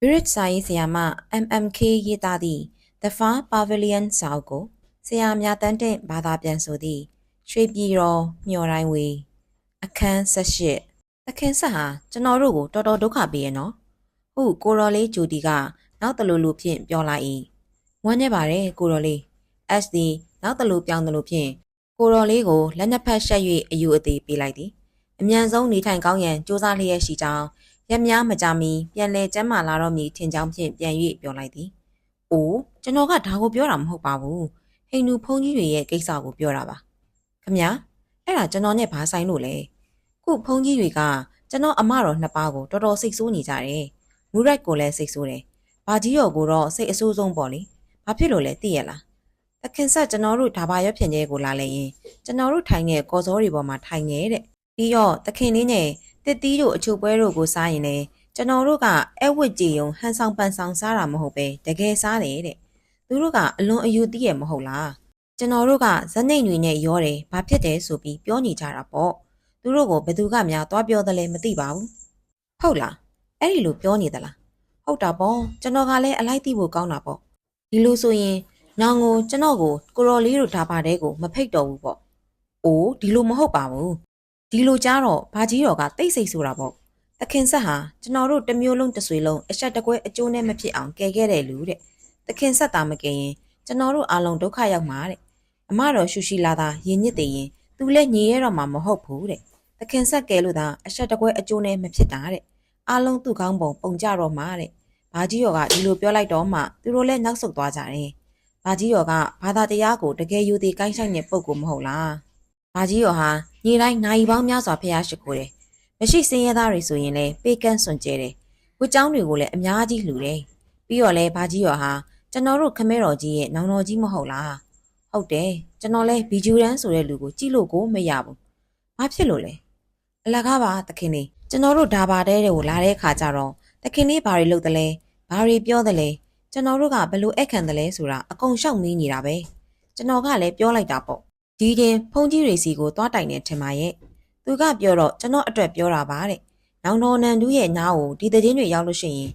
ဘရစ်စာရေးဆရာမ MMK ရေးသားသည့် The Far Pavilion စာအုပ်ကိုဆရာမြတ်တန်းတဲ့ဘာသာပြန်ဆိုသည့်ရွှေပြည်တော်မျော်တိုင်းဝေးအခန်း78သခင်ဆက်ဟာကျွန်တော်တို့ကိုတော်တော်ဒုက္ခပေးရနော်ဟုကိုရော်လေးဂျူတီကနောက်တလူလူဖြင့်ပြောလိုက်၏ဝမ်းနေပါတယ်ကိုရော်လေး SD နောက်တလူပြောင်းတလူဖြင့်ကိုရော်လေးကိုလက်နှစ်ဖက်ရှက်၍အယူအသေးပေးလိုက်သည်အမြန်ဆုံးနေထိုင်ကောင်းရန်စူးစမ်းလျက်ရှိကြောင်း ရက်များမကြမီပြန်လဲကျမ်းမာလာတော့မည်ထင်ကြောင်းဖြင့်ပြန်၍ပြောလိုက်သည်။အိုးကျွန်တော်ကဒါကိုပြောတာမဟုတ်ပါဘူး။ဟိန္ဒူဘုန်းကြီးတွေရဲ့ကိစ္စကိုပြောတာပါ။ခမညာအဲ့ဒါကျွန်တော်နဲ့ဘာဆိုင်လို့လဲ။ခုဘုန်းကြီးတွေကကျွန်တော်အမတော်နှစ်ပါးကိုတော်တော်စိတ်ဆိုးနေကြတယ်။မူရိုက်ကိုလည်းစိတ်ဆိုးတယ်။ဘာကြီးရော်ကိုတော့စိတ်အဆိုးဆုံးပေါ့လေ။ဘာဖြစ်လို့လဲသိရလား။သခင်ဆက်ကျွန်တော်တို့ဒါဘာရွက်ဖြင်ကျဲကိုလာလဲရင်ကျွန်တော်တို့ထိုင်တဲ့ကော်စောတွေပေါ်မှာထိုင်နေတဲ့။ပြီးတော့သခင်လေးနဲ့ တစ်တီးတို့အချိုပွဲတို့ကိုစားရင်လည်းကျွန်တော်တို့ကအဝတ်ကြည်ယုံဟန်ဆောင်ပန်ဆောင်စားတာမဟုတ်ပဲတကယ်စားတယ်တဲ့သူတို့ကအလွန်အယူတည်ရမဟုတ်လားကျွန်တော်တို့ကဇက်နှိမ်တွေနဲ့ရောတယ်ဘာဖြစ်တယ်ဆိုပြီးပြောနေကြတာပေါ့သူတို့ကိုဘယ်သူကများသွားပြောတယ်လဲမသိပါဘူးဟုတ်လားအဲ့ဒီလိုပြောနေသလားဟုတ်တာပေါ့ကျွန်တော်ကလည်းအလိုက်သိဖို့ကောင်းတာပေါ့ဒီလိုဆိုရင်နောင်ကိုကျွန်တော်ကိုကိုရော်လေးတို့ဒါပါတဲ့ကိုမဖိတ်တော့ဘူးပေါ့အိုးဒီလိုမဟုတ်ပါဘူး ဒီလိုကြားတော့ဘာကြီးတော်ကတိတ်ဆိတ်ဆိုတာပေါ့သခင်ဆက်ဟာကျွန်တော်တို့တစ်မျိုးလုံးတစ်ဆွေလုံးအဆက်တကွဲအကျိုးနဲ့မဖြစ်အောင်ကယ်ခဲ့တယ်လူတဲ့သခင်ဆက်တာမကယ်ရင်ကျွန်တော်တို့အားလုံးဒုက္ခရောက်မှာတဲ့အမတော်ရှူရှိလာတာရင်ညစ်တယ်ရင်သူလည်းညီရတော့မှာမဟုတ်ဘူးတဲ့သခင်ဆက်ကယ်လို့သာအဆက်တကွဲအကျိုးနဲ့မဖြစ်တာတဲ့အားလုံးသူ့ကောင်းပုံပုံကြတော့မှာတဲ့ဘာကြီးတော်ကဒီလိုပြောလိုက်တော့မှသူတို့လည်းနောက်ဆုတ်သွားကြတယ်ဘာကြီးတော်ကဘာသာတရားကိုတကယ်ယူသည်ကိုင်းဆိုင်တဲ့ပုံကိုမဟုတ်လားဘာကြီးရောဟာ ညီတိုင်းနိုင်ပေါင်းများစွာဖျားရှိခိုးတယ်။မရှိစင်းရဲသားတွေဆိုရင်လည်းပေးကန့်စွန်ကျဲတယ်။ဝတ်เจ้าတွေကိုလည်းအများကြီးလှူတယ်။ပြီးတော့လည်းဘာကြီးရောဟာကျွန်တော်တို့ခမဲတော်ကြီးရဲ့နောင်တော်ကြီးမဟုတ်လား။ဟုတ်တယ်ကျွန်တော်လည်းဘီဂျူရန်ဆိုတဲ့လူကိုကြည့်လို့ကိုမရဘူး။ဘာဖြစ်လို့လဲ။အလကားပါသခင်လေးကျွန်တော်တို့ဒါပါတဲ့တွေကိုလာတဲ့အခါကျတော့သခင်လေးဘာတွေလုပ်တယ်လဲ။ဘာတွေပြောတယ်လဲ။ကျွန်တော်တို့ကဘယ်လိုအခန့်တယ်လဲဆိုတာအကုန်ရှောက်မင်းနေတာပဲ။ကျွန်တော်ကလည်းပြောလိုက်တာပေါ့ ဒီတင်ဖုန်ကြီးတွေစီကိုသွားတိုင်နေထင်ပါရဲ့သူကပြောတော့ကျွန်တော်အတွက်ပြောတာပါတဲ့နောင်တော်နန်တူးရဲ့နားကိုဒီသတင်းတွေရောက်လို့ရှိရင်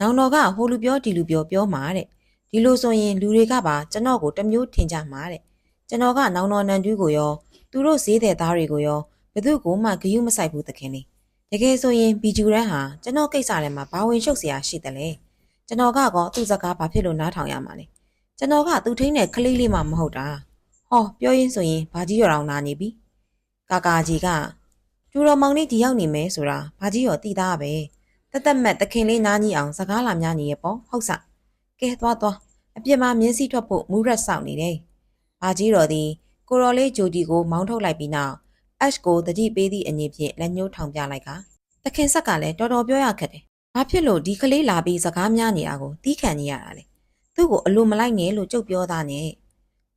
နောင်တော်ကဟိုလူပြောဒီလူပြောပြောမှာတဲ့ဒီလိုဆိုရင်လူတွေကပါကျွန်တော်ကိုတစ်မျိုးထင်ကြမှာတဲ့ကျွန်တော်ကနောင်တော်နန်တူးကိုရောသူတို့ဈေးတဲ့သားတွေကိုရောဘယ်သူကိုမှဂယုမဆိုင်ဘူးသခင်လေးတကယ်ဆိုရင်ဘီဂျူရန်ဟာကျွန်တော်ကိစ္စထဲမှာဘာဝင်ရှုပ်เสียရှိတယ်လဲကျွန်တော်ကတော့သူ့စကားဘာဖြစ်လို့နားထောင်ရမှာလဲကျွန်တော်ကသူ့ထိန်းတဲ့ကလေးလေးမှမဟုတ်တာ ဟောပြောရင်းဆိုရင်ဘာကြီးရော်အောင်နာနေပြီကာကာကြီးကကျူတော်မောင်လေးဒီရောက်နေမယ်ဆိုတာဘာကြီးရော်တည်သားပဲတသက်မက်တခင်လေးနားကြီးအောင်စကားလာများနေရပေါ့ဟုတ်စကဲသွားသွားအပြစ်မှာမြင်းစီထွက်ဖို့မူရက်ဆောင်နေတယ်ဘာကြီးရော်သည်ကိုရော်လေးဂျိုဒီကိုမောင်းထုတ်လိုက်ပြီးနောက်အက်ရှ်ကိုတတိပေးသည့်အနေဖြင့်လက်ညှိုးထောင်ပြလိုက်ကတခင်ဆက်ကလည်းတော်တော်ပြောရခက်တယ်ဘာဖြစ်လို့ဒီကလေးလာပြီးစကားများနေတာကိုတီးခံနေရတာလဲသူ့ကိုအလိုမလိုက်နဲ့လို့ကြုတ်ပြောသားနဲ့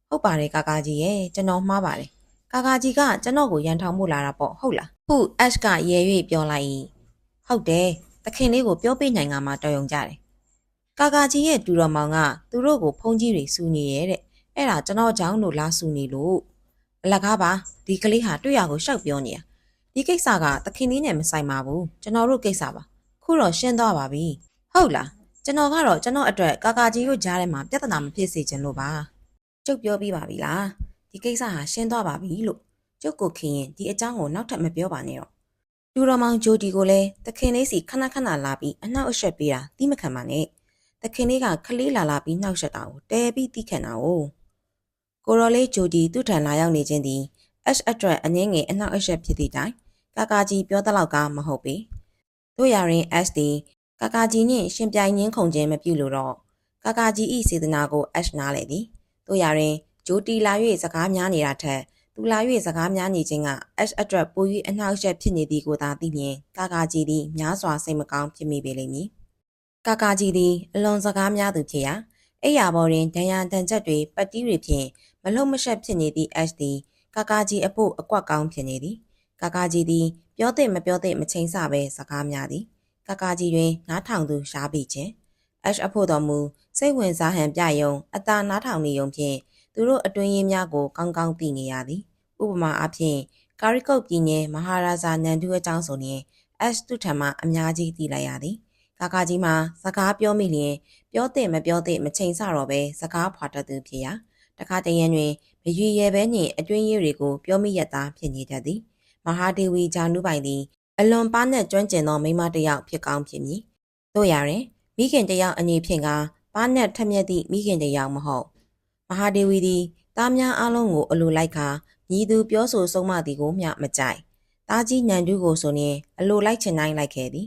ဟုတ်ပါတယ်ကာကာကြီးရဲ့ကျွန်တော်မှားပါတယ်ကာကာကြီးကကျွန်တော်ကိုရန်ထောင်မှုလာတာပေါ့ဟုတ်လားခု Ash ကရဲ၍ပြောလိုက်၏ဟုတ်တယ်သခင်လေးကိုပြောပြနိုင်ကမှတော်ရုံကြတယ်ကာကာကြီးရဲ့တူတော်မောင်ကသူတို့ကိုဖုန်းကြီးတွေစူနေရဲ့တဲ့အဲ့ဒါကျွန်တော်ကြောင့်လို့လာစူနေလို့အလကားပါဒီကလေးဟာတွေ့ရကိုရှောက်ပြောနေတာဒီကိစ္စကသခင်လေးနဲ့မဆိုင်ပါဘူးကျွန်တော်တို့ကိစ္စပါခုတော့ရှင်းသွားပါပြီဟုတ်လားကျွန်တော်ကတော့ကျွန်တော်အတွက်ကာကာကြီးတို့ကြားထဲမှာပြဿနာမဖြစ်စေချင်လို့ပါ ကျုပ်ပြောပြီးပါပြီလားဒီကိစ္စဟာရှင်းသွားပါပြီလို့ကျုပ်ကိုခင်ရင်ဒီအကြောင်းကိုနောက်ထပ်မပြောပါနဲ့တော့လူတော်မောင်ဂျိုဒီကိုလည်းသခင်လေးစီခဏခဏလာပြီးအနှောက်အယှက်ပေးတာတိမခံပါနဲ့သခင်လေးကခလေးလာလာပြီးနှောက်ယှက်တာကိုတဲပြီးတိခံတာ哦ကိုရော်လေးဂျိုဒီသူ့ထံလာရောက်နေခြင်းသည် H အတွက်အငင်းငယ်အနှောက်အယှက်ဖြစ်သည့်တိုင်ကာကာကြီးပြောတလောက်ကမဟုတ်ပေတို့ရရင် S သည်ကာကာကြီးနှင့်ရှင်ပြိုင်ရင်းခုန်ခြင်းမပြုလို့တော့ကာကာကြီးဤစေတနာကို H နားလေသည် တို့ရရင်ဂျိုတီလာ၍စကားများနေတာထက်သူလာ၍စကားများနေခြင်းက H အတွက်ပို၍အနှောက်အယှက်ဖြစ်နေသည်ကိုသာသိမြင်ကာကာကြီးသည်များစွာစိတ်မကောင်းဖြစ်မိပေလိမ့်မည်ကာကာကြီးသည်အလွန်စကားများသူဖြစ်ရာအိယာဘော်တွင်ဒဏ်ရာတန်ချက်တွေပတ်တီးတွေဖြင့်မလုံမရှက်ဖြစ်နေသည့် H သည်ကာကာကြီးအဖို့အကွက်ကောင်းဖြစ်နေသည်ကာကာကြီးသည်ပြောတဲ့မပြောတဲ့မချိန်ဆပဲစကားများသည်ကာကာကြီးတွင်နားထောင်သူရှားပြီးခြင်း H အဖို့တော်မူစိတ်ဝင်စားဟန်ပြယုံအတာနားထောင်နေယုံဖြင့်သူတို့အတွင်းရင်းများကိုကောင်းကောင်းသိနေရသည်ဥပမာအားဖြင့်ကာရီကုတ်ပြည်နယ်မဟာရာဇာနန်ဒူအကြောင်းဆိုရင် S တုထံမှအများကြီးသိလိုက်ရသည်ကာကာကြီးမှာစကားပြောမိလျင်ပြောတဲ့မပြောတဲ့မချိန်ဆတော့ပဲစကားဖွာတတ်သူဖြစ်ရာတခါတရံတွင်မရွေရဲပဲနှင့်အတွင်းရေးတွေကိုပြောမိရတာဖြစ်နေတတ်သည်မဟာဒေဝီဂျာနုပိုင်သည်အလွန်ပါးနှက်ကျွမ်းကျင်သောမိန်းမတစ်ယောက်ဖြစ်ကောင်းဖြစ်မည်တို့ရရင် မိခင်တစ်ယောက်အနေဖြင့်ကပါးနှက်ထက်မြက်သည့်မိခင်တစ်ယောက်မဟုတ်မဟာဒေဝီသည်တားများအလုံးကိုအလိုလိုက်ခါညီသူပြောဆိုဆုံးမသည်ကိုမျှမကြိုက်တားကြီးနန်တူးကိုဆိုရင်အလိုလိုက်ချင်တိုင်းလိုက်ခဲ့သည်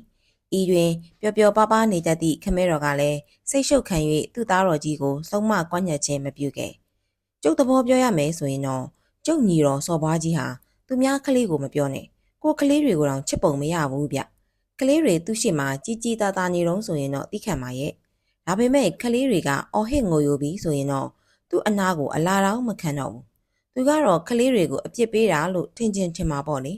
ဤတွင်ပျော်ပျော်ပါးပါးနေတတ်သည့်ခမဲတော်ကလည်းစိတ်ရှုပ်ခံ၍သူ့သားတော်ကြီးကိုဆုံးမကွညက်ခြင်းမပြုခဲ့ကျုပ်သဘောပြောရမယ်ဆိုရင်တော့ကျုပ်ညီတော်စော်ဘွားကြီးဟာသူများကလေးကိုမပြောနဲ့ကိုကလေးတွေကိုတော့ချစ်ပုံမရဘူးဗျ ကလေးတွေသူ့ရှိမှကြီးကြီးသားသားနေတော့ဆိုရင်တော့တိခတ်မှာရဲ့ဒါပေမဲ့ကလေးတွေကအော်ဟစ်ငိုယိုပြီးဆိုရင်တော့သူ့အနာကိုအလားတောင်မခံတော့ဘူးသူကတော့ကလေးတွေကိုအပြစ်ပေးတာလို့ထင်ချင်းထင်မှာပေါ့လေ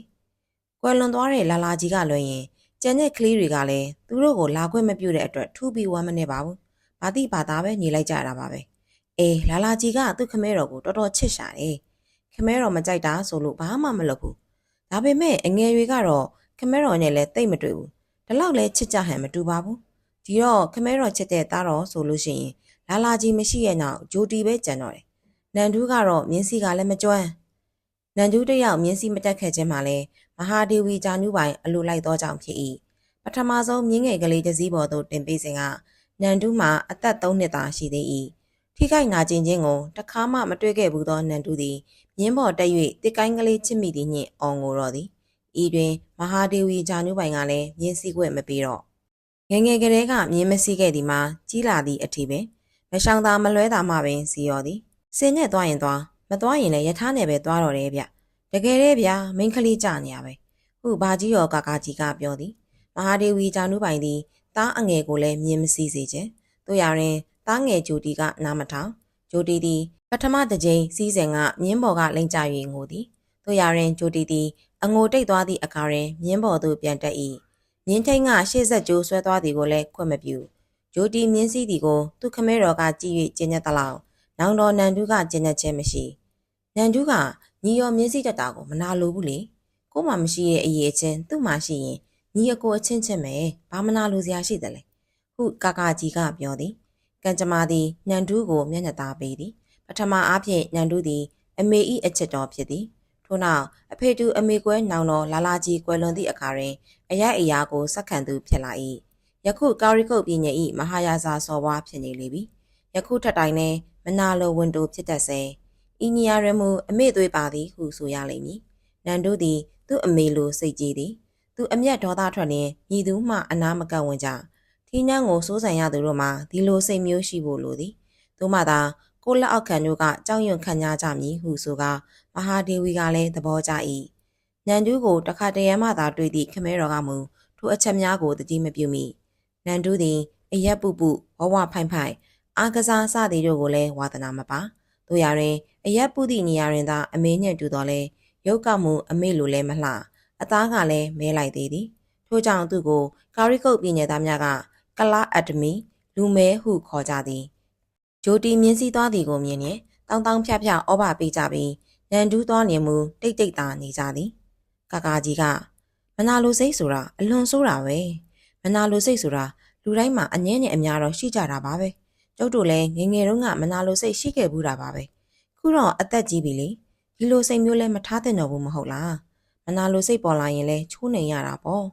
ကွယ်လွန်သွားတဲ့လာလာကြီးကလွှဲရင်ကျန်တဲ့ကလေးတွေကလည်းသူတို့ကိုလာခွင့်မပြုတဲ့အတွက်ထူပြီးဝမ်းမနေပါဘူးဘာတိဘာသားပဲနေလိုက်ကြတာပါပဲအေးလာလာကြီးကသူ့ခမဲတော်ကိုတော်တော်ချစ်ရှာတယ်ခမဲတော်မကြိုက်တာဆိုလို့ဘာမှမလုပ်ဘူးဒါပေမဲ့အငယ်တွေကတော့ ခမဲတော်နဲ့လည်းတိတ်မတွေ့ဘူးဒီလောက်လဲချစ်ကြဟန်မတူပါဘူးဒီတော့ခမဲတော်ချစ်တဲ့သားတော်ဆိုလို့ရှိရင်လာလာကြီးမရှိရဲ့နောက်ဂျိုတီပဲကြံတော့တယ်နန်ဒူးကတော့မြင်းစီကလည်းမကျွမ်းနန်ဒူးတယောက်မြင်းစီမတက်ခဲ့ခြင်းမှာလဲမဟာဒေဝီဂျာနုပိုင်အလိုလိုက်သောကြောင့်ဖြစ်၏ပထမဆုံးမြင်းငယ်ကလေးတစ်စီးပေါ်သို့တင်ပေးစဉ်ကနန်ဒူးမှာအသက်3နှစ်သာရှိသေး၏ထိခိုက်နာကျင်ခြင်းကိုတခါမှမတွေ့ခဲ့ဘူးသောနန်ဒူးသည်မြင်းပေါ်တက်၍တစ်ကိုင်းကလေးချစ်မိသည်နှင့်အော်ငိုတော့သည်ဤတွင် မဟာဒေဝီဂျာနုပိုင်ကလည်းမြင်းစည်းခွင့်မပေးတော့ငယ်ငယ်ကလေးကမြင်းမစည်းခဲ့သည်မှာကြီးလာသည့်အထိပင်မရှောင်သာမလွဲသာမှပင်စီရောသည်စင်နဲ့သွားရင်သွားမသွားရင်လည်းယထာနဲ့ပဲသွားတော့တယ်ဗျတကယ်တည်းဗျမိန်းကလေးကြနေရပဲဟုဘာကြီးရောကာကာကြီးကပြောသည်မဟာဒေဝီဂျာနုပိုင်သည်တားအငယ်ကိုလည်းမြင်းမစည်းစေခြင်းတို့ရရင်တားငယ်ဂျိုတီကနားမထောင်ဂျိုတီသည်ပထမတစ်ကြိမ်စီးစဉ်ကမြင်းပေါ်ကလိမ့်ကြ၍ငိုသည် တို့ရရင်ဂျိုတီသည်အငိုတိတ်သွားသည့်အခါတွင်မြင်းပေါ်သို့ပြန်တက်၏မြင်းထိန်ကရှေ့ဆက်ကျိုးဆွဲသွားသည်ကိုလည်းခွင့်မပြုဂျိုတီမြင်းစည်းသည်ကိုသူခမဲတော်ကကြည့်၍ကျဉ်ညက်သလောက်နောင်တော်နန်ဒူးကကျဉ်ညက်ခြင်းမရှိနန်ဒူးကညီရောမြင်းစည်းတက်တာကိုမနာလိုဘူးလေကိုမှမရှိရဲ့အရေးချင်းသူ့မှရှိရင်ညီအကိုအချင်းချင်းပဲဘာမနာလိုစရာရှိတယ်လေဟုကာကာကြီးကပြောသည်ကံကြမ္မာသည်နန်ဒူးကိုမျက်နှာသားပေးသည်ပထမအားဖြင့်နန်ဒူးသည်အမေ၏အချစ်တော်ဖြစ်သည် ထို့နောက်အဖေတူအမေကွဲနောင်တော်လာလာကြီးကွယ်လွန်သည့်အခါတွင်အရိုက်အရာကိုစက္ကန့်သူဖြစ်လာ၏ယခုကာရီကုတ်ပြည်နယ်၏မဟာယာဇာစော်ဘွားဖြစ်နေလေပြီယခုထက်တိုင်နဲ့မနာလိုဝန်တိုဖြစ်တတ်စေဤညီရရမှုအမေသွေးပါသည်ဟုဆိုရလိမ့်မည်နန်တို့သည်သူ့အမေလိုစိတ်ကြည်သည်သူအမျက်ဒေါသထွက်ရင်ညီသူမှအနာမကပ်ဝင်ကြထီးနှန်းကိုစိုးစံရသူတို့မှာဒီလိုစိတ်မျိုးရှိဖို့လိုသည်သို့မှသာ ကိုလက်အောက်ခံတို့ကကြောက်ရွံ့ခံကြကြမည်ဟုဆိုကမဟာဒေဝီကလည်းသဘောကျ၏နန်ဒူးကိုတခါတရံမှသာတွေ့သည့်ခမဲတော်ကမူထိုအချက်များကိုတတိမပြုမိနန်ဒူးသည်အရက်ပုပုဝဝဖိုင်ဖိုင်အာကစားစသည်တို့ကိုလည်းဝါသနာမပါတို့ရရင်အရက်ပုသည့်နေရာတွင်သာအမေနှင့်တူတော်လဲရုပ်ကမှုအမေလိုလဲမလှအသားကလည်းမဲလိုက်သေးသည်ထို့ကြောင့်သူ့ကိုကာရီကုတ်ပြည်နယ်သားများကကလာအက်ဒမီလူမဲဟုခေါ်ကြသည် ဂျိုတီမြင်းစည်းသွားသည်ကိုမြင်ရင်တောင်းတောင်းဖြားဖြားဩဘာပေးကြပြီးနန်ဒူးသွားနေမှုတိတ်တိတ်သာနေကြသည်ကာကာကြီးကမနာလိုစိတ်ဆိုတာအလွန်ဆိုးတာပဲမနာလိုစိတ်ဆိုတာလူတိုင်းမှာအငဲနဲ့အများတော့ရှိကြတာပါပဲကျုပ်တို့လည်းငငယ်တုန်းကမနာလိုစိတ်ရှိခဲ့ဘူးတာပါပဲခုတော့အသက်ကြီးပြီလေဒီလိုစိတ်မျိုးလည်းမထားတဲ့တော့ဘူးမဟုတ်လားမနာလိုစိတ်ပေါ်လာရင်လည်းချိုးနေရတာပေါ့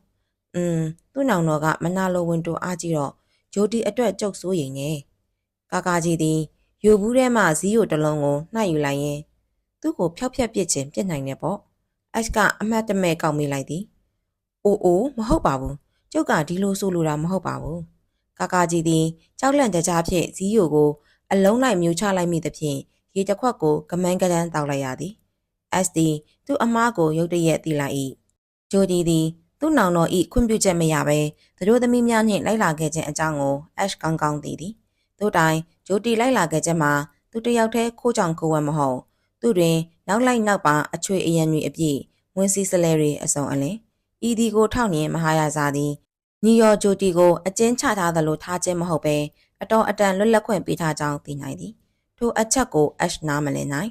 อืมသူ့နောင်တော်ကမနာလိုဝင်တိုအားကြည့်တော့ဂျိုတီအတွက်ကြုတ်ဆိုးရင်ငယ် ကာကာကြီးသည်ယိုဘူးထဲမှဇီးယိုတစ်လုံးကိုနှိုက်ယူလိုက်ရင်သူ့ကိုဖျောက်ဖျက်ပစ်ခြင်းပြစ်နိုင်တယ်ပေါ့အက်ကအမတ်တမဲ့ကောက်မိလိုက်သည်အိုအိုမဟုတ်ပါဘူးကျုပ်ကဒီလိုဆိုလိုတာမဟုတ်ပါဘူးကာကာကြီးသည်ကြောက်လန့်တကြားဖြင့်ဇီးယိုကိုအလုံးလိုက်မြူချလိုက်မိသဖြင့်ရေတစ်ခွက်ကိုကမန်းကတန်းတောက်လိုက်ရသည်အက်သည်သူ့အမားကိုရုတ်တရက်တီးလိုက်၏ဂျိုဒီသည်သူ့နောင်တော်ဤခွင့်ပြုချက်မရဘဲသူတို့သမီးများနှင့်လိုက်လာခဲ့ခြင်းအကြောင်းကိုအက်ကောင်းကောင်းသိသည် တို့တိုင်ဂျိုတီလိုက်လာခဲ့ခြင်းမှာသူတယောက်တည်းခိုးကြောင်ခိုးဝဲမဟုတ်သူတွင်နောက်လိုက်နောက်ပါအချွေအရန်တွေအပြည့်ဝင်းစီစလဲတွေအစုံအလင်ဤဒီကိုထောက်နှင်မဟာယာဇာသည်ညီယောဂျိုတီကိုအကျဉ်းချထားသလိုထားခြင်းမဟုတ်ပဲအတော်အတန်လွတ်လပ်ခွင့်ပေးထားကြောင်းသိနိုင်သည်ထိုအချက်ကိုအက်နာမလင်နိုင်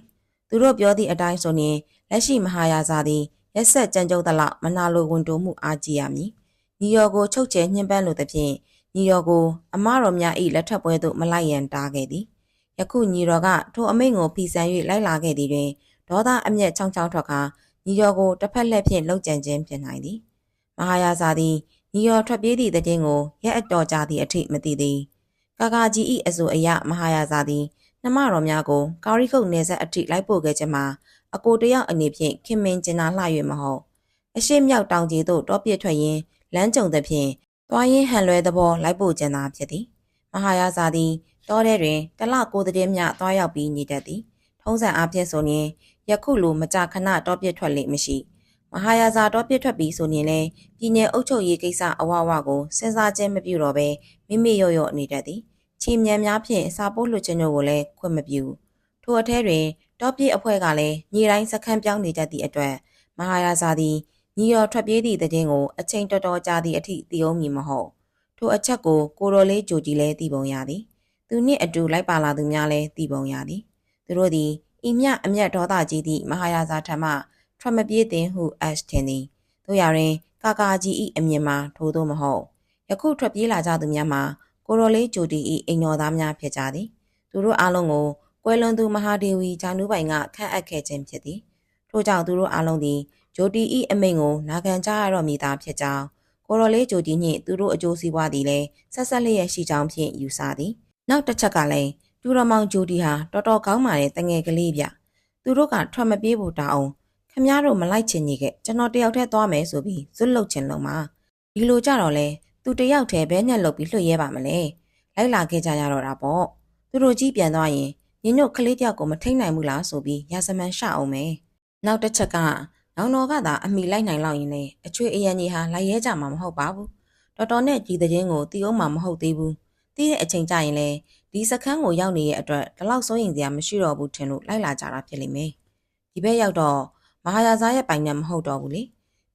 သူတို့ပြောသည့်အတိုင်းဆိုရင်လက်ရှိမဟာယာဇာသည်ရက်ဆက်ကြံကြုတ်သလောက်မနာလိုဝန်တိုးမှုအားကြီးရမည်ညီယောကိုချုပ်ကျဲညှဉ်းပန်းလိုသဖြင့် ညီတော်ကိုအမတော်များ၏လက်ထပ်ပွဲသို့မလိုက်ရန်တားခဲ့သည်ယခုညီတော်ကထိုအမိန့်ကိုဖီဆန်၍လိုက်လာခဲ့သည်တွင်ဒေါသအမျက်ချောင်းချောင်းထွက်ကာညီတော်ကိုတစ်ဖက်လက်ဖြင့်လှုပ်ကြံခြင်းဖြစ်နိုင်သည်မဟာယာဇာသည်ညီတော်ထွက်ပြေးသည့်တည်င်းကိုရက်အတော်ကြာသည့်အထိမသိသည်ကာကာကြီး၏အဆိုအရမဟာယာဇာသည်နှမတော်များကိုကာရီခုတ်နယ်ဆက်အထိလိုက်ပို့ခဲ့ခြင်းမှာအကိုတယောက်အနေဖြင့်ခင်မင်ကျင်နာလှ၍မဟုတ်အရှိမြောက်တောင်ကြီးသို့တောပြစ်ထွက်ရင်းလမ်းကြုံသဖြင့် သွားရင်းဟန်လွဲသဘောလိုက်ပို့ခြင်းသာဖြစ်သည်မဟာယာဇာသည်တောထဲတွင်တလကိုတည်င်းမြသွားရောက်ပြီးနေတတ်သည်ထုံးစံအားဖြင့်ဆိုရင်ယခုလိုမကြာခဏတောပြစ်ထွက်လေမရှိမဟာယာဇာတောပြစ်ထွက်ပြီးဆိုရင်လည်းပြည်내အုပ်ချုပ်ရေးကိစ္စအဝဝကိုစဉ်းစားခြင်းမပြုတော့ဘဲမိမိရော့ရော့နေတတ်သည်ချီမြန်များဖြင့်စာပို့လွှတ်ခြင်းတို့ကိုလည်းခွင့်မပြုထိုအထဲတွင်တောပြစ်အဖွဲ့ကလည်းညီတိုင်းစခန်းပြောင်းနေတတ်သည့်အတွက်မဟာယာဇာသည် ညီရော်ထွက်ပြေးသည့်တဲ့င်းကိုအချိန်တော်တော်ကြာသည့်အထိသိအောင်မည်မဟုတ်ထိုအချက်ကိုကိုတော်လေးကြိုကြည့်လဲသိပုံရသည်သူနှင့်အတူလိုက်ပါလာသူများလည်းသိပုံရသည်သူတို့သည်ဤမြအမျက်ဒေါသကြီးသည့်မဟာယာဇာထံမှထွက်မပြေးသင်ဟုအက်စ်ထင်သည်တို့ရရင်ကာကာကြီး၏အမြင်မှာထိုးသောမဟုတ်ယခုထွက်ပြေးလာကြသူများမှာကိုရိုလေးဂျိုတီ၏အိမ်တော်သားများဖြစ်ကြသည်သူတို့အားလုံးကိုကွယ်လွန်သူမဟာဒေဝီဂျာနူးပိုင်ကခန့်အပ်ခဲ့ခြင်းဖြစ်သည်ထို့ကြောင့်သူတို့အားလုံးသည် ဂျိုတီ၏အမိန့်ကိုနာခံကြရတော့မည်သားဖြစ်ကြောင်းကိုရိုလေးဂျိုတီနှင့်သူတို့အကျိုးစီးပွားသည်လည်းဆက်ဆက်လျက်ရှိကြောင်းဖြင့်ယူဆသည်နောက်တစ်ချက်ကလည်းကျူတော်မောင်ဂျိုတီဟာတော်တော်ကောင်းပါတဲ့တငယ်ကလေးဗျသူတို့ကထွက်မပြေးဖို့တောင်းအောင်ခမည်းတော်မလိုက်ချင်ကြီးကကျွန်တော်တယောက်တည်းသွားမယ်ဆိုပြီးဇွတ်လုတ်ချင်လုံးမှာဒီလိုကြတော့လဲသူတယောက်တည်းဘဲညက်လုတ်ပြီးလွှတ်ရဲပါမလဲလိုက်လာခဲ့ကြရတော့တာပေါ့သူတို့ကြီးပြန်သွားရင်ညင်တို့ကလေးတယောက်ကိုမထိန်နိုင်ဘူးလားဆိုပြီးရာဇမန်ရှအောင်မယ်နောက်တစ်ချက်က နောင်တော်ကသာအမိလိုက်နိုင်လောက်ရင်လေအချွေအရန်ကြီးဟာလိုက်ရဲကြမှာမဟုတ်ပါဘူးတော်တော်နဲ့ကြီးတဲ့ချင်းကိုတီးအောင်မှာမဟုတ်သေးဘူးတီးတဲ့အချိန်ကျရင်လေဒီစခန်းကိုရောက်နေတဲ့အတွက်ဒီလောက်စိုးရင်စရာမရှိတော့ဘူးထင်လို့လိုက်လာကြတာဖြစ်လိမ့်မယ်ဒီဘက်ရောက်တော့မဟာယာဇာရဲ့ပိုင်နဲ့မဟုတ်တော့ဘူးလေ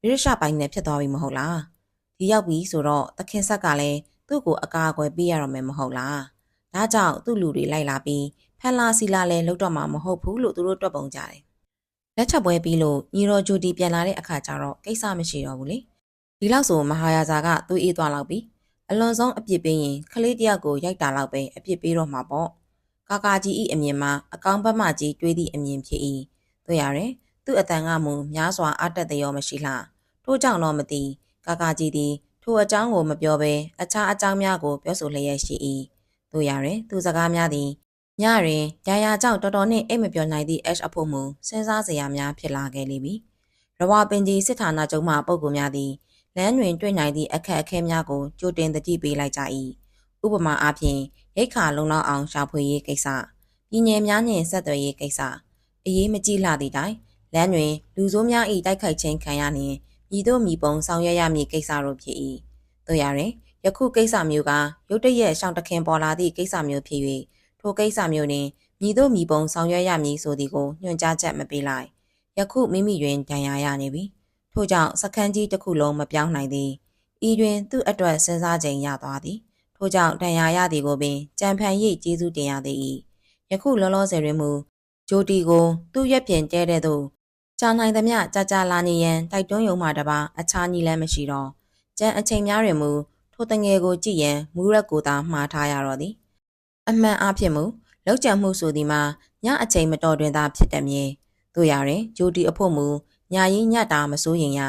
ဗိရရှပိုင်နဲ့ဖြစ်သွားပြီမဟုတ်လားဒီရောက်ပြီဆိုတော့သခင်ဆက်ကလည်းသူ့ကိုအကာအကွယ်ပေးရတော့မယ်မဟုတ်လားဒါကြောင့်သူ့လူတွေလိုက်လာပြီးဖန်လာစီလာလည်းလုတ်တော့မှာမဟုတ်ဘူးလို့သူတို့တွက်ပုံကြတယ် လက်ချက်ပွဲပြီးလို့ညီတော်ဂျူတီပြန်လာတဲ့အခါကျတော့ကိစ္စမရှိတော့ဘူးလေဒီလောက်ဆိုမဟာယာဇာကသူ့အေးသွားလောက်ပြီအလွန်ဆုံးအပြစ်ပေးရင်ခလေးတယောက်ကိုရိုက်တာလောက်ပဲအပြစ်ပေးတော့မှာပေါ့ကာကာကြီးဤအမြင်မှာအကောင်ဘက်မှကြီးတွေးသည့်အမြင်ဖြစ်၏တွေ့ရတယ်သူ့အတန်ကမူများစွာအတက်တရောမရှိလှထို့ကြောင့်တော့မသိကာကာကြီးသည်ထိုအကြောင်းကိုမပြောဘဲအခြားအကြောင်းများကိုပြောဆိုလျက်ရှိ၏တို့ရတယ်သူစကားများသည် ညတွင်ရာရာကြောင့်တော်တော်နှင့်အိတ်မပြောနိုင်သည့် H အဖို့မူစဉ်းစားစရာများဖြစ်လာခဲ့လိမ့်မည်ရဝပင်ကြီးစစ်ဌာနချုပ်မှပုံကူများသည်လမ်းတွင်တွေ့နိုင်သည့်အခက်အခဲများကိုကြိုတင်သတိပေးလိုက်ကြ၏ဥပမာအားဖြင့်ရိတ်ခါလုံလောက်အောင်ရှာဖွေရေးကိစ္စပြည် ñ များနှင့်ဆက်သွယ်ရေးကိစ္စအရေးမကြီးလှသည့်တိုင်လမ်းတွင်လူဆိုးများ၏တိုက်ခိုက်ခြင်းခံရလျင်မြည်တို့မြည်ပုံဆောင်ရွက်ရမည့်ကိစ္စတို့ဖြစ်၏တို့ရရင်ယခုကိစ္စမျိုးကရုတ်တရက်ရှောင်းတခင်ပေါ်လာသည့်ကိစ္စမျိုးဖြစ်၍ ထိုကိစ္စမျိုးတွင်မြည်တို့မြည်ပုံဆောင်ရွက်ရမည်ဆိုသည်ကိုညွှန်ကြားချက်မပေးလိုက်ယခုမိမိတွင်ဒဏ်ရာရနေပြီထို့ကြောင့်စခန်းကြီးတစ်ခုလုံးမပြောင်းနိုင်သည်ဤတွင်သူ့အတွက်စဉ်းစားချိန်ရသွားသည်ထို့ကြောင့်ဒဏ်ရာရသည်ကိုပင်ကြံဖန်ရိပ်ကျေးဇူးတင်ရသည်ယခုလောလောဆယ်တွင်မူဂျိုတီကိုသူ့ရက်ပြင်တဲတဲ့သို့ကြာနိုင်သမျှကြာကြာလာနေရန်တိုက်တွန်းယုံမှတပါအခြားနည်းလမ်းမရှိတော့ကျန်အချိန်များတွင်မူထိုတငယ်ကိုကြည့်ရန်မူရက်ကိုသာမှားထားရတော့သည် အမှန်အဖြစ်မူလောက်ကြံမှုဆိုသည်မှာညအချိန်မတော်တွင်သာဖြစ်တယ်မြေတို့ရရင်ဂျိုတီအဖို့မူညာရင်ညတာမစိုးရင်ရ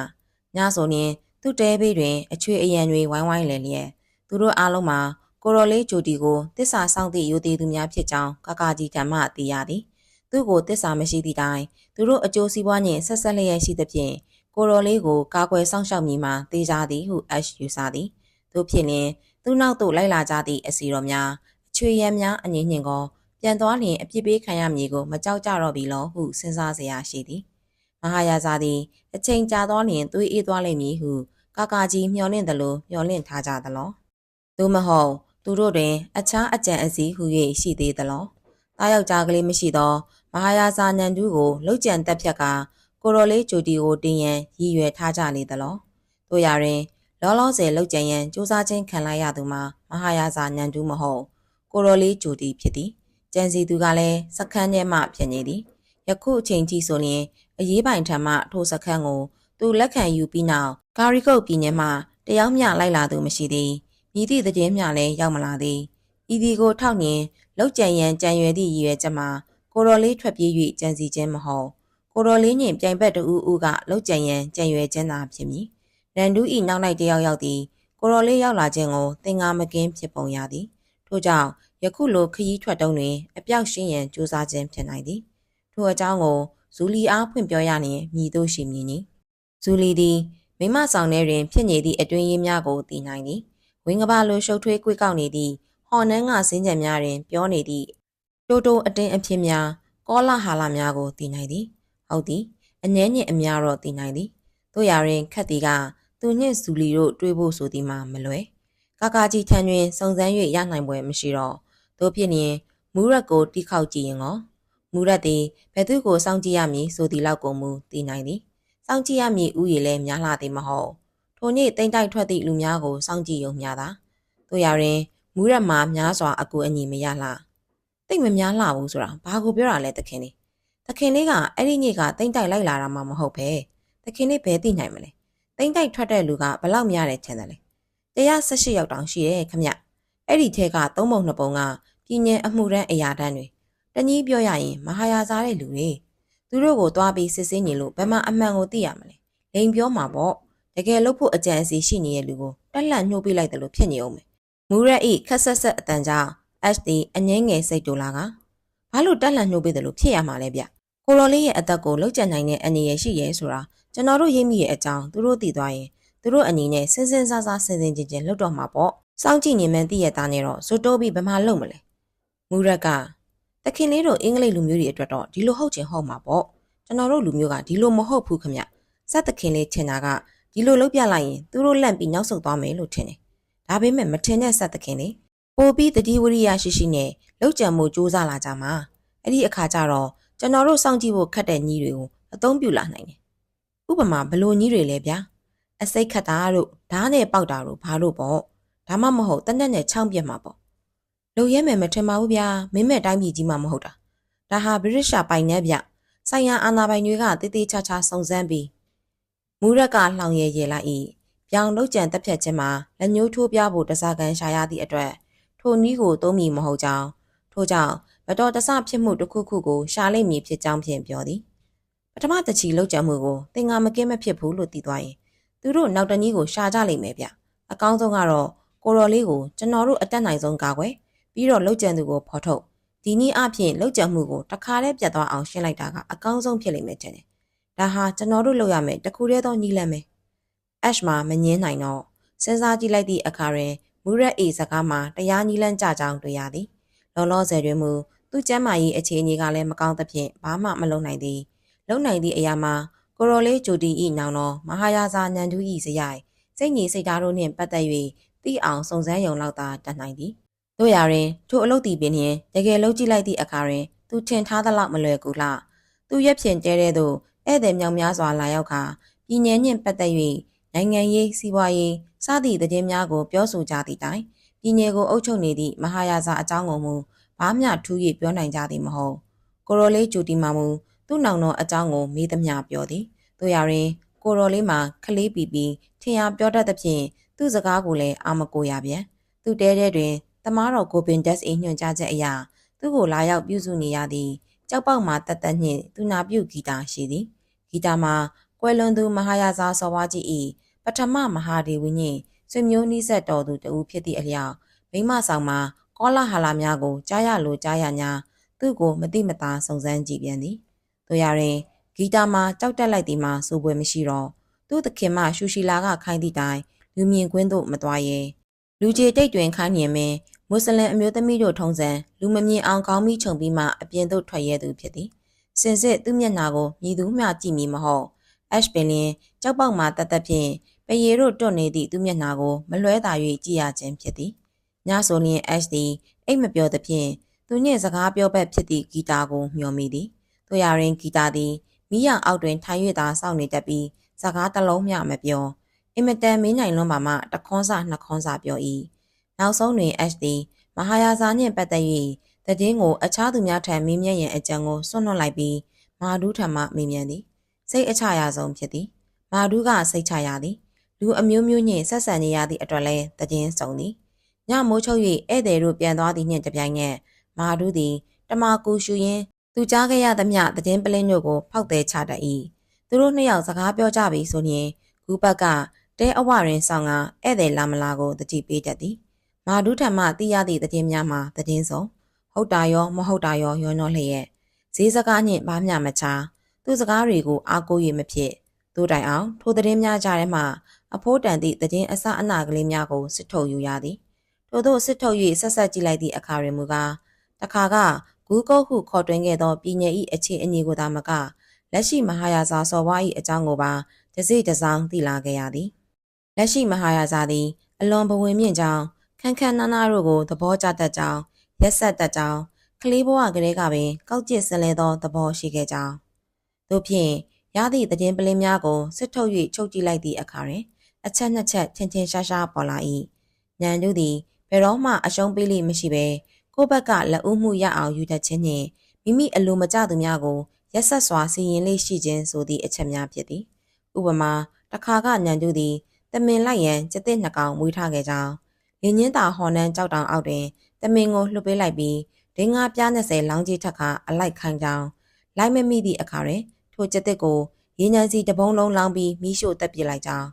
ညဆိုရင်သူ့တဲဘေးတွင်အချွေအရန်တွေဝိုင်းဝိုင်းလဲလျက်သူတို့အားလုံးမှာကိုရိုလေးဂျိုတီကိုတစ္ဆာဆောင်သည့်ယူသေးသူများဖြစ်ကြောင်းကာကာကြီးကမှသိရသည်သူ့ကိုတစ္ဆာမရှိသည့်တိုင်သူတို့အကျိုးစီးပွားနှင့်ဆက်ဆက်လျက်ရှိသဖြင့်ကိုရိုလေးကိုကာကွယ်စောင့်ရှောက်မည်မှာသိကြသည်ဟုအက်ရှ်ယူဆသည်တို့ဖြစ်လျင်သူ့နောက်သို့လိုက်လာကြသည့်အစီတော်များအ ချွေရံများအငင်းညင်ကိုပြန်သွားလျင်အပြစ်ပေးခံရမည်ကိုမကြောက်ကြတော့ပြီလို့ဟုစဉ်းစားစရာရှိသည်မဟာယာဇာသည်အချိန်ကြာသွားလျင်သွေးအေးသွားလိမ့်မည်ဟုကာကာကြီးမျှော်လင့်သလိုမျှော်လင့်ထားကြသလောသို့မဟုတ်သူတို့တွင် အခြားအကြံအစည်းဟု၍ရှိသေးသလောတားယောက်ျားကလေးမရှိသောမဟာယာဇာနန္ဒူကိုလှုပ်ကြံတက်ဖြက်ကကိုရိုလေးဂျိုတီကိုတင်ရန်ရည်ရွယ်ထားကြလေသလောတို့ရရင် လောလောဆယ်လှုပ်ကြံရန်စူးစမ်းခြင်းခံလိုက်ရသူမှာမဟာယာဇာနန္ဒူမဟုတ် ကိုရိုလေးဂျိုတီဖြစ်သည်ကြံစီသူကလည်းစခန်းထဲမှဖြစ်နေသည်ယခုအချိန်ကြီးဆိုရင်အရေးပိုင်ထံမှထိုစခန်းကိုသူလက်ခံယူပြီးနောက်ကာရီကုတ်ပြည်နယ်မှတယောက်မျှလိုက်လာသူမရှိသည်မြည်သည့်တည်င်းများလည်းရောက်မလာသည်ဤဒီကိုထောက်နှင်လောက်ကြံရန်ကြံရွယ်သည့်ရည်ရွယ်ချက်မှာကိုတော်လေးထွက်ပြေး၍ကြံစီခြင်းမဟုတ်ကိုတော်လေးနှင့်ပြိုင်ဘက်တူဦးကလောက်ကြံရန်ကြံရွယ်ခြင်းသာဖြစ်မည်ရန်ဒူးဤနောက်လိုက်တယောက်ယောက်သည်ကိုတော်လေးရောက်လာခြင်းကိုသင်္ကာမကင်းဖြစ်ပုံရသည်ထို့ကြောင့် ယခုလိုခရီးထွက်တုံးတွင်အပြောက်ရှင်းရန်ကြိုးစားခြင်းဖြစ်နိုင်သည်ထိုအကြောင်းကိုဇူလီအားဖွင့်ပြောရလျင်မြည်သို့ရှိမည်နီဇူလီသည်မိမဆောင်ထဲတွင်ဖြစ်နေသည့်အတွင်းရေးများကိုသိနိုင်သည်ဝင်းကပါလိုရှုပ်ထွေးကွေးကောက်နေသည့်ဟော်နန်းကစင်းကြံများတွင်ပြောနေသည့်တိုးတိုးအတင်းအဖြစ်များကောလာဟာလာများကိုသိနိုင်သည်ဟုတ်သည်အငဲညင်အများတော့သိနိုင်သည်တို့ရာတွင်ခတ်သည်ကသူနှင့်ဇူလီတို့တွေ့ဖို့ဆိုသည်မှာမလွယ်ကာကာကြီးထံတွင်စုံစမ်း၍ရနိုင်ပွဲမရှိတော့ တို့ဖြစ်ရင်မူရက်ကိုတိခောက်ကြည့်ရင်ကောမူရက်သည်ဘယ်သူကိုစောင့်ကြည့်ရမည်ဆိုသည်လောက်ကိုမူသိနိုင်သည်စောင့်ကြည့်ရမည်ဥယျာဉ်လည်းများလာသည်မဟုတ်ထိုနေ့တိမ့်တိုက်ထွက်သည့်လူများကိုစောင့်ကြည့်ရုံမျှသာတို့ရာတွင်မူရက်မှာများစွာအကူအညီမရလှတိတ်မများလှဘူးဆိုတာဘာကိုပြောတာလဲသခင်လေးသခင်လေးကအဲ့ဒီညကတိမ့်တိုက်လိုက်လာတာမှမဟုတ်ပဲသခင်လေးဘယ်သိနိုင်မလဲတိမ့်တိုက်ထွက်တဲ့လူကဘလောက်များတယ်ထင်တယ်လေ118ရောက်တောင်ရှိတယ်ခမ အဲ့ဒီထဲကသုံးပုံနှစ်ပုံကပြည်년အမှုရန်အရာတန်းတွေတနည်းပြောရရင်မဟာယာစားတဲ့လူတွေသူတို့ကိုသွားပြီးစစ်ဆေးနေလို့ဘယ်မှာအမှန်ကိုသိရမလဲလိန်ပြောမှာပေါ့တကယ်လို့ဖို့အကြံအစီရှိနေတဲ့လူကိုတက်လှန့်နှိုးပြလိုက်တယ်လို့ဖြစ်နေအောင်မယ်မူရက်ဤခက်ဆက်ဆက်အတန်ကြောင့် HD အငင်းငယ်စိတ်တူလာကဘာလို့တက်လှန့်နှိုးပြတယ်လို့ဖြစ်ရမှာလဲဗျကိုရော်လေးရဲ့အသက်ကိုလောက်ကျန်နိုင်တဲ့အနေရရှိရဲဆိုတာကျွန်တော်တို့ရိပ်မိရဲ့အကြောင်းသူတို့သိသွားရင်သူတို့အနေနဲ့စင်စင်စားစားစင်စင်ချင်းချင်းလှုပ်တော့မှာပေါ့ စောင့်ကြည့်နေမှန်းသိရတာနဲ့တော့ဇိုတိုးပြီးဘယ်မှာလုံမလဲမူရက်ကတခင်လေးတို့အင်္ဂလိပ်လူမျိုးတွေအတွက်တော့ဒီလိုဟုတ်ချင်ဟုတ်မှာပေါ့ကျွန်တော်တို့လူမျိုးကဒီလိုမဟုတ်ဘူးခမစက်တခင်လေးထင်တာကဒီလိုလုပ်ပြလိုက်ရင်သူတို့လန့်ပြီးနောက်ဆုတ်သွားမယ်လို့ထင်တယ်ဒါပေမဲ့မထင်တဲ့စက်တခင်လေးပိုပြီးတတိဝရိယရှိရှိနဲ့လောက်ကြံမှုစူးစမ်းလာကြမှာအဲ့ဒီအခါကျတော့ကျွန်တော်တို့စောင့်ကြည့်ဖို့ခက်တဲ့ညီတွေကိုအသုံးပြုလာနိုင်တယ်ဥပမာဘလို့ညီတွေလဲဗျာအစိတ်ခတ်တာတို့ဓားနဲ့ပေါက်တာတို့ဘာလို့ပေါ့ ဒါမှမဟုတ်တနက်နဲ့ချောင်းပြက်မှာပေါ့လုံရဲမယ်မထင်ပါဘူးဗျာမင်းမဲ့တိုင်းပြည်ကြီးမှမဟုတ်တာဒါဟာဗြိတိရှာပိုင်နဲ့ဗျဆိုင်ရာအာဏာပိုင်တွေကတေးသေးချာချာစုံစမ်းပြီးမူရက်ကလှောင်ရဲရဲလိုက်၏ပြောင်လုံးကြံတက်ဖြတ်ခြင်းမှာလက်ညှိုးထိုးပြဖို့တစားကန်ရှာရသည့်အတွက်ထိုနည်းကိုသုံးမိမဟုတ်ကြောင်းထို့ကြောင့်မတော်တဆဖြစ်မှုတစ်ခုခုကိုရှာလိုက်မည်ဖြစ်ကြောင်းဖြင့်ပြောသည်ပထမတချီလောက်ကြံမှုကိုသင်္ကာမကင်းမဖြစ်ဘူးလို့သိသွားရင်သူတို့နောက်တနည်းကိုရှာကြလိမ့်မယ်ဗျအကောင်းဆုံးကတော့ ကိုရော်လေးကိုကျွန်တော်တို့အတက်နိုင်ဆုံးကာကွယ်ပြီးတော့လောက်ကျန်သူကိုဖော်ထုတ်ဒီနည်းအဖြစ်လောက်ကျန်မှုကိုတခါတည်းပြတ်သွားအောင်ရှင်းလိုက်တာကအကောင်းဆုံးဖြစ်လိမ့်မယ်ထင်တယ်ဒါဟာကျွန်တော်တို့လုပ်ရမယ်တခုတည်းသောညီလန်းပဲအက်ရှ်မှာမငင်းနိုင်တော့စဉ်းစားကြည့်လိုက်သည့်အခါတွင်မူရက်အေစကားမှာတရားညီလန်းကြကြောင်းတွေ့ရသည်လောလောဆယ်တွင်မူသူ့ကျမ်းမာရေးအခြေအနေကလည်းမကောင်းသဖြင့်ဘာမှမလုပ်နိုင်သည်လုံနိုင်သည့်အရာမှာကိုရိုလေးဂျိုတီဤနောင်တော်မဟာယာဇာညံတူဤစရိုက်စိတ်ညီစိတ်ဓာတ်တို့နှင့်ပတ်သက်၍ သိအောင်စုံစမ်းရုံလောက်သာတတ်နိုင်သည်တို့ရာတွင်ထိုအလုတ်တီပင်နှင့်တကယ်လုံးကြည့်လိုက်သည့်အခါတွင်သူထင်ထားသလောက်မလွယ်ကူလှသူရက်ဖြင့်တဲတဲ့သို့ဧည့်သည်မြောင်များစွာလာရောက်ခါပြည်년နှင့်ပတ်သက်၍နိုင်ငံရေးစီးပွားရေးစသည့်သတင်းများကိုပြောဆိုကြသည့်တိုင်ပြည်년ကိုအုပ်ချုပ်နေသည့်မဟာယာဇာအကြောင်းကိုမူဘာမျှထူး၍ပြောနိုင်ကြသည်မဟုတ်ကိုရိုလေးဂျူတီမာမူသူ့နောင်တော်အကြောင်းကိုမေးသမျှပြောသည်တို့ရာတွင်ကိုရိုလေးမှာခလေးပီပီထင်ရပြောတတ်သဖြင့် သူ့စကားကိုလည်းအာမကိုရပြန်သူတဲတဲတွင်တမားတော်ကိုပင်ဒက်စ်အေးညွှန်ကြားချက်အရာသူ့ကိုလာရောက်ပြုစုနေရသည်ကြောက်ပေါက်မှာတတ်တတ်နှင့်သူနာပြုဂီတာရှိသည်ဂီတာမှာကွယ်လွန်သူမဟာယာဇာစောဝါကြီး၏ပထမမဟာဒေဝီနှင့်ဆွေမျိုးနှိဆက်တော်သူတဦးဖြစ်သည့်အလျောက်မိမဆောင်မှာကောလာဟာလာများကိုကြားရလိုကြားရညာသူ့ကိုမတိမတာစုံစမ်းကြည့်ပြန်သည်တို့ရရင်ဂီတာမှာကြောက်တက်လိုက်သည်မှာစိုးပွဲမရှိတော့သူ့သခင်မရှူရှီလာကခိုင်းသည့်တိုင် လူမြင်ကွင်းသို့မသွားရဲလူကြီးတိတ်တွင်ခိုင်းနေမင်းမွတ်စလင်အမျိုးသမီးတို့ထုံးစံလူမမြင်အောင်ကောင်းပြီးခြုံပြီးမှအပြင်သို့ထွက်ရဲသူဖြစ်သည်စင်စစ်သူ့မျက်နှာကိုမြည်သူမျှကြည့်မည်မဟုတ်အက်ရှ်ပင်လင်ကြောက်ပေါက်မှတတ်တတ်ဖြင့်ပရေတို့တွတ်နေသည့်သူ့မျက်နှာကိုမလွဲသာ၍ကြည့်ရခြင်းဖြစ်သည်ညဆိုလျင်အက်ရှ်သည်အိတ်မပြောသဖြင့်သူနှင့်စကားပြောဘက်ဖြစ်သည့်ဂီတာကိုမျှော်မိသည်တို့ရရင်ဂီတာသည်မိရအောက်တွင်ထိုင်၍သာစောင့်နေတတ်ပြီးစကားတစ်လုံးမျှမပြော အင်မတန်မင်းနိုင်လွန်းပါမှတခွန်းစာနှစ်ခွန်းစာပြော၏နောက်ဆုံးတွင် H သည်မဟာယာဇာနှင့်ပတ်သက်၍တည်င်းကိုအခြားသူများထံမေးမြန်းရန်အကြံကိုစွန့်လွတ်လိုက်ပြီးမာဒူးထံမှမေးမြန်းသည်စိတ်အချရဆုံးဖြစ်သည်မာဒူးကစိတ်ချရသည်လူအမျိုးမျိုးနှင့်ဆက်ဆံနေရသည့်အတွက်လည်းတည်င်းစုံသည်ညမိုးချုပ်၍ဧည့်သည်တို့ပြန်သွားသည်နှင့်တပြိုင်နက်မာဒူးသည်တမာကူရှူရင်းသူကြားခဲ့ရသမျှသတင်းပလင်းတို့ကိုဖောက်သည်ချတတ်၏သူတို့နှစ်ယောက်စကားပြောကြပြီဆိုရင်ဂူဘတ်က တဲအဝရင်ဆောင်ကဧည့်သည်လာမလာကိုတတိပေးတတ်သည်မာဒူးထံမှသိရသည့်သတင်းများမှာသတင်းစုံဟုတ်တာရောမဟုတ်တာရောရောနှောလျက်ဈေးစကားနှင့်ဘာမျှမချသူစကားတွေကိုအားကိုး၍မဖြစ်တို့တိုင်အောင်ထိုသတင်းများကြားထဲမှအဖိုးတန်သည့်သတင်းအစအနကလေးများကိုစစ်ထုတ်ယူရသည်ထို့သောစစ်ထုတ်၍ဆက်ဆက်ကြည့်လိုက်သည့်အခါတွင်မူကားတခါကဂူးကုတ်ဟုခေါ်တွင်ခဲ့သောပြည်နယ်၏အခြေအနေကိုသာမကလက်ရှိမဟာယာဇာစော်ဘွား၏အကြောင်းကိုပါတစိတစောင်းသိလာခဲ့ရသည် လက်ရှိမဟာယာဇာသည် အလွန်ဘဝင်မြင့်ကြောင်းခန်းခန်းနားနားတို့ကိုသဘောကျတတ်ကြောင်းရက်ဆက်တတ်ကြောင်းကလေးဘဝကလေးကပင်ကောက်ကျစ်ဆင်းလဲသောသဘောရှိခဲ့ကြောင်းတို့ဖြင့်ရသည့်သတင်းပလင်းများကိုစစ်ထုတ်၍ချုပ်ကြည့်လိုက်သည့်အခါတွင်အချက်နှစ်ချက်ထင်ထင်ရှားရှားပေါ်လာ၏ညံတို့သည်ဘယ်တော့မှအရှုံးပေးလိမ့်မရှိဘဲကိုယ့်ဘက်ကလက်ဦးမှုရအောင်ယူတတ်ခြင်းနှင့်မိမိအလိုမကျသူများကိုရက်ဆက်စွာစီရင်လေးရှိခြင်းဆိုသည့်အချက်များဖြစ်သည်ဥပမာတစ်ခါကညံတို့သည် တမင်လိုက်ရန်ကျက်တဲ့နှစ်ကောင်မွေးထားခဲ့ကြောင်းလင်းချင်းတာဟော်နန်းကြောက်တောင်အောက်တွင်တမင်ကိုလှုပ်ပေးလိုက်ပြီးဒင်းငါပြား20လောင်းကြီးထက်ကအလိုက်ခိုင်းကြောင်းလိုက်မမိသည့်အခါတွင်ထိုကျက်တဲ့ကိုရင်းညံစီတပုံးလုံးလောင်းပြီးမိရှို့တက်ပစ်လိုက်ကြောင်း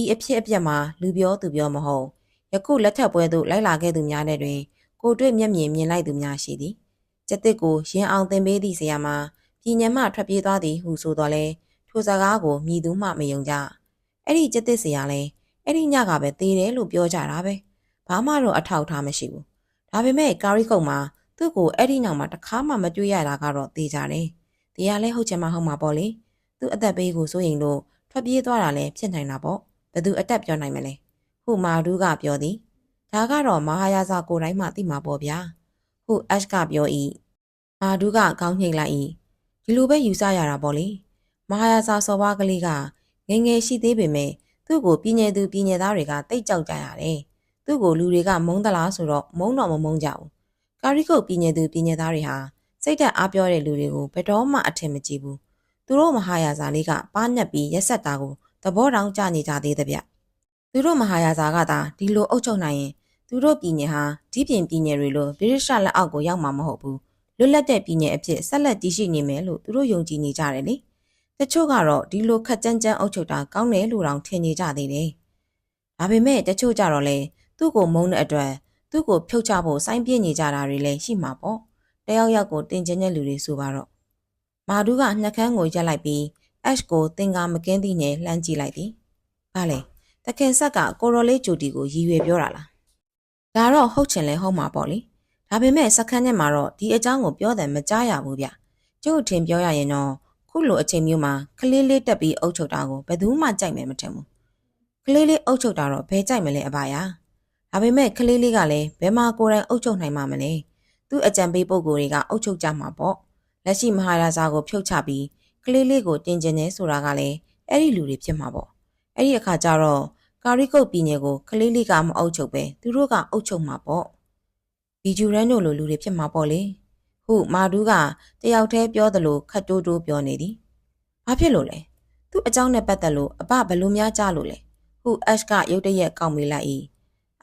ဤအဖြစ်အပျက်မှာလူပြောသူပြောမဟုတ်ယခုလက်ထက်ပွဲသို့လိုက်လာခဲ့သူများနဲ့တွင် ကိုတွေ့မျက်မြင်မြင်လိုက်သူများရှိသည်ကျက်တစ်ကိုရင်အောင်တင်ပေးသည့်ဆရာမှာပြည်ညံမှထွက်ပြေးသွားသည်ဟုဆိုတော့လဲထိုစကားကိုမြည်သူမှမယုံကြ အဲ့ဒီကျက်တစ်ဆရာလဲအဲ့ဒီညကပဲသေးတယ်လို့ပြောကြတာပဲဘာမှတော့အထောက်ထားမရှိဘူးဒါပေမဲ့ကာရီကုတ်မှာသူ့ကိုအဲ့ဒီနောက်မှာတခါမှမတွေ့ရတာကတော့သေကြတယ်တရားလဲဟုတ်ချင်မှဟုတ်မှာပေါ့လေသူ့အသက်ဘေးကိုစိုးရင်လို့ထွက်ပြေးသွားတာလည်းဖြစ်နိုင်တာပေါ့ဘယ်သူအတက်ပြောနိုင်မလဲဟုမာဒူးကပြောသည်ဒါကတော့မဟာယာဇာကိုယ်တိုင်းမှသိမှာပေါ့ဗျာဟုအက်ရှ်ကပြော၏မာဒူးကခေါင်းညှိလိုက်၏ဒီလိုပဲယူဆရတာပေါ့လေမဟာယာဇာစော်ဘွားကလေးက ငငယ်ရှိသေးပေမဲ့သူ့ကိုပြည်ညင်သူပြည်ညင်သားတွေကတိတ်ကြောက်ကြရတယ်သူ့ကိုလူတွေကမုန်းသလားဆိုတော့မုန်းတော့မမုန်းကြဘူးကာရီကုတ်ပြည်ညင်သူပြည်ညင်သားတွေဟာစိတ်သက်အားပြောတဲ့လူတွေကိုဘယ်တော့မှအထင်မကြီးဘူးသူတို့မဟာယာဇာလေးကပါးညက်ပြီးရက်ဆက်တာကိုသဘောတောင်ကျနေကြသေးတဲ့ဗျသူတို့မဟာယာဇာကသာဒီလိုအုပ်ချုပ်နိုင်ရင်သူတို့ပြည်နယ်ဟာဒီပြင်ပြည်နယ်တွေလိုဗြိတိရှလက်အောက်ကိုရောက်မှာမဟုတ်ဘူးလွတ်လပ်တဲ့ပြည်နယ်အဖြစ်ဆက်လက်တည်ရှိနေမယ်လို့သူတို့ယုံကြည်နေကြတယ်လေ တချို့ကတော့ဒီလိုခက်ကြမ်းကြမ်းအုပ်ချုပ်တာကောင်းတယ်လို့တောင်ထင်နေကြသေးတယ်ဒါပေမဲ့တချို့ကြတော့လေသူ့ကိုမုန်းတဲ့အတွက်သူ့ကိုဖြုတ်ချဖို့စိုင်းပြင်းနေကြတာတွေလည်းရှိမှာပေါ့တယောက်ယောက်ကိုတင်ကျင်တဲ့လူတွေဆိုပါတော့မာဒူးကနှက်ခမ်းကိုရက်လိုက်ပြီး Ash ကိုသင်္ကာမကင်းသည့်နဲ့လှမ်းကြည့်လိုက်သည်။ဘာလဲ။တခင်ဆက်ကကိုရိုလေးဂျူတီကိုရည်ရွယ်ပြောတာလား။ဒါတော့ဟုတ်ချင်လဲဟုတ်မှာပေါ့လေ။ဒါပေမဲ့စခန်းထဲမှာတော့ဒီအကြောင်းကိုပြောတယ်မကြားရဘူးဗျ။ကျုပ်ထင်ပြောရရင်တော့ ခုလိုအချိန်မျိုးမှာကလေးလေးတက်ပြီးအုပ်ချုပ်တာကိုဘယ်သူမှကြိုက်မယ်မထင်ဘူး။ကလေးလေးအုပ်ချုပ်တာတော့ဘယ်ကြိုက်မလဲအပါယာ။ဒါပေမဲ့ကလေးလေးကလည်းဘယ်မှာကိုယ်တိုင်အုပ်ချုပ်နိုင်မှာမလဲ။သူ့အကြံပေးပုံကိုယ်တွေကအုပ်ချုပ်ကြမှာပေါ့။လက်ရှိမဟာရာဇာကိုဖြုတ်ချပြီးကလေးလေးကိုတင်ကျင်နေဆိုတာကလည်းအဲ့ဒီလူတွေဖြစ်မှာပေါ့အဲ့ဒီအခါကျတော့ကာရီကုတ်ပြည်နယ်ကိုကလေးလေးကမအုပ်ချုပ်ပဲသူတို့ကအုပ်ချုပ်မှာပေါ့ဘီဂျူရန်တို့လိုလူတွေဖြစ်မှာပေါ့လေ ဟုမာဒူးကတယောက်တည်းပြောသလိုခတ်တိုးတိုးပြောနေသည်ဘာဖြစ်လို့လဲသူ့အကြောင်းနဲ့ပတ်သက်လို့အဘဘလို့များကြားလို့လဲဟုအက်ရှ်ကရုတ်တရက်ကောက်မေးလိုက်၏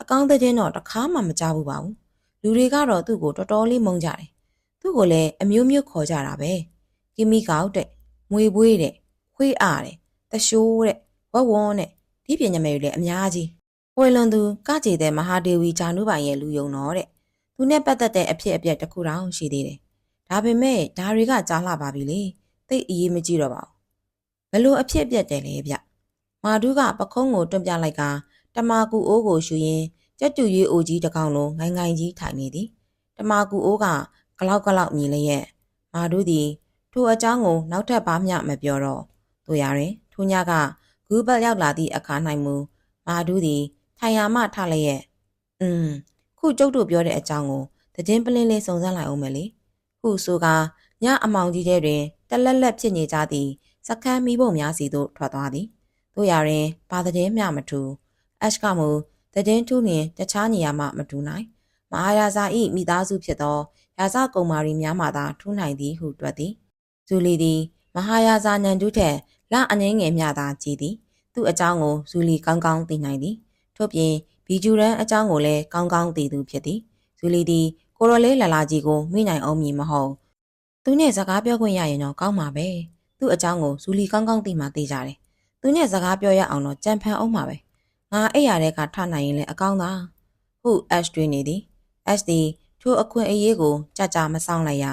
အကောင်းတဲ့ချင်းတော့တခါမှမကြားဘူးပါဘူးလူတွေကတော့သူ့ကိုတော်တော်လေးမုန်းကြတယ်သူ့ကိုလည်းအမျိုးမျိုးခေါ်ကြတာပဲကီမီကောက်တဲ့မွေပွေးတဲ့ခွေးအားတဲ့တရှိုးတဲ့ဝက်ဝွန်းတဲ့ဒီပညာမယ်တွေလည်းအများကြီးဝယ်လွန်သူကကြည်တဲ့မဟာဒေဝီဂျာနုပိုင်ရဲ့လူယုံတော်တဲ့ သူနဲ့ပတ်သက်တဲ့အဖြစ်အပျက်တစ်ခုတောင်ရှိသေးတယ်ဒါပေမဲ့ဒါတွေကကြားလှပါပြီလေသိအရေးမကြည့်တော့ပါဘူးဘလို့အဖြစ်အပျက်တယ်လဲဗျမာဒူးကပခုံးကိုတွန့်ပြလိုက်ကတမာကူအိုးကိုရှူရင်းကြက်တူရွေးအိုကြီးတစ်ကောင်လုံးငိုင်ငိုင်ကြီးထိုင်နေသည်တမာကူအိုးကဂလောက်ဂလောက်မြည်လျက်မာဒူးသည်ထိုအကြောင်းကိုနောက်ထပ်ဘာမျှမပြောတော့တို့ရရင်ထိုညကဂူဘတ်ရောက်လာသည့်အခါ၌မူမာဒူးသည်ထိုင်ယာမှထလျက်อืม ခုကျုပ်တို့ပြောတဲ့အကြောင်းကိုတည်င်းပလင်းလေးစုံစမ်းလိုက်အောင်မယ်လေခုဆိုကညအမောင်ကြီးတဲ့တွင်တလက်လက်ဖြစ်နေကြသည့်စကမ်းမိဖို့များစီသို့ထွက်သွားသည်တို့ရရင်ဘာတည်င်းမျှမထူအက်ရှ်ကမူတည်င်းထူးလျင်တခြားနေရာမှမထူနိုင်မဟာရာဇာ၏မိသားစုဖြစ်သောရာဇကုံမာရီများမှသာထူးနိုင်သည်ဟုတွက်သည်ဇူလီသည်မဟာယာဇာနန်တုထက်လအနှင်းငယ်မျှသာကြည်သည် သူ့အကြောင်းကိုဇူလီကောင်းကောင်းသိနိုင်သည်ထို့ပြင် ဘီဂျူရန်အကြောင်းကိုလည်းကောင်းကောင်းသိသူဖြစ်သည်ဇူလီသည်ကိုရိုလေးလာလာကြီးကိုမိနိုင်အောင်မည်မဟုတ်သူနဲ့စကားပြောခွင့်ရရင်တော့ကောင်းမှာပဲသူ့အကြောင်းကိုဇူလီကောင်းကောင်းသိမှသိကြတယ်သူနဲ့စကားပြောရအောင်တော့ကြံဖန်အောင်မှာပဲငါအဲ့ရတဲ့ကထနိုင်ရင်လည်းအကောင်းသာဟု Ash တွေးနေသည် Ash သည်ထိုအခွင့်အရေးကိုကြကြမဆောင်လိုက်ရ